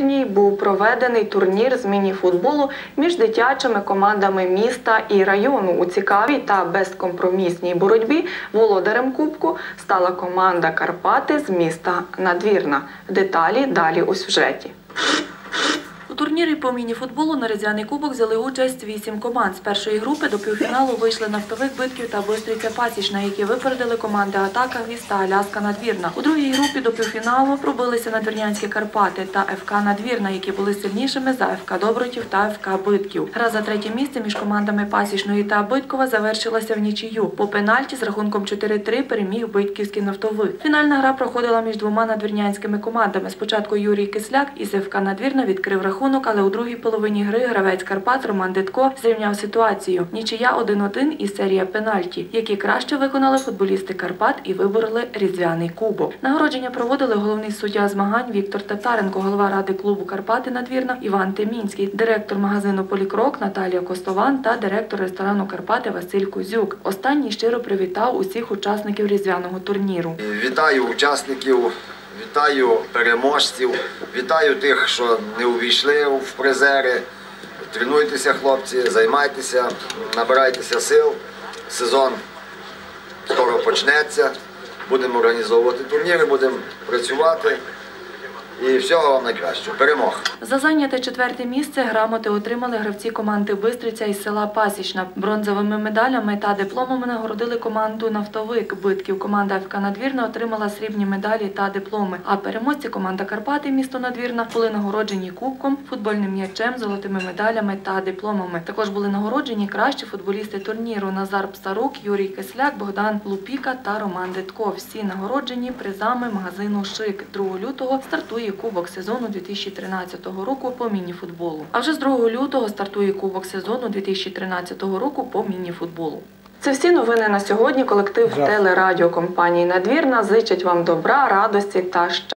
надвірній був проведений турнір з міні-футболу між дитячими командами міста і району. У цікавій та безкомпромісній боротьбі володарем кубку стала команда Карпати з міста Надвірна. Деталі далі у сюжеті. Турнірі по міні-футболу на Різдвяний кубок взяли участь вісім команд. З першої групи до півфіналу вийшли нафтовик битків та Бистриця Пасічна, які випередили команди Атака Гвіз та Аляска Надвірна. У другій групі до півфіналу пробилися Надвірнянські Карпати та ФК Надвірна, які були сильнішими за ФК Добротів та ФК Битків. Гра за третє місце між командами Пасічної та Биткова завершилася в нічию. По пенальті з рахунком 4-3 переміг Битківський нафтовик. Фінальна гра проходила між двома надвірнянськими командами. Спочатку Юрій Кисляк із ФК Надвірна відкрив рахунок, але у другій половині гри гравець Карпат Роман Дитко зрівняв ситуацію. Нічия 1-1 і серія пенальті, які краще виконали футболісти Карпат і вибороли різдвяний кубок. Нагородження проводили головний суддя змагань Віктор Татаренко, голова ради клубу Карпати Надвірна Іван Темінський, директор магазину Полікрок Наталія Костован та директор ресторану Карпати Василь Кузюк. Останній щиро привітав усіх учасників різдвяного турніру. Вітаю учасників, вітаю переможців, вітаю тих, що не увійшли в призери. Тренуйтеся, хлопці, займайтеся, набирайтеся сил. Сезон скоро почнеться. Будемо організовувати турніри, будемо працювати. І всього вам найкращого. Перемог! За зайняте четверте місце грамоти отримали гравці команди Бистриця із села Пасічна. Бронзовими медалями та дипломами нагородили команду Нафтовик Битків. Команда ФК Надвірна отримала срібні медалі та дипломи. А переможці команда Карпати місто Надвірна були нагороджені кубком, футбольним м'ячем, золотими медалями та дипломами. Також були нагороджені кращі футболісти турніру Назар Псарук, Юрій Кисляк, Богдан Лупіка та Роман Дитко. Всі нагороджені призами магазину Шик. 2 лютого стартує кубок сезону 2013 року по міні-футболу. А вже з 2 лютого стартує кубок сезону 2013 року по міні-футболу. Це всі новини на сьогодні. Колектив телерадіокомпанії Надвірна зичить вам добра, радості та щастя.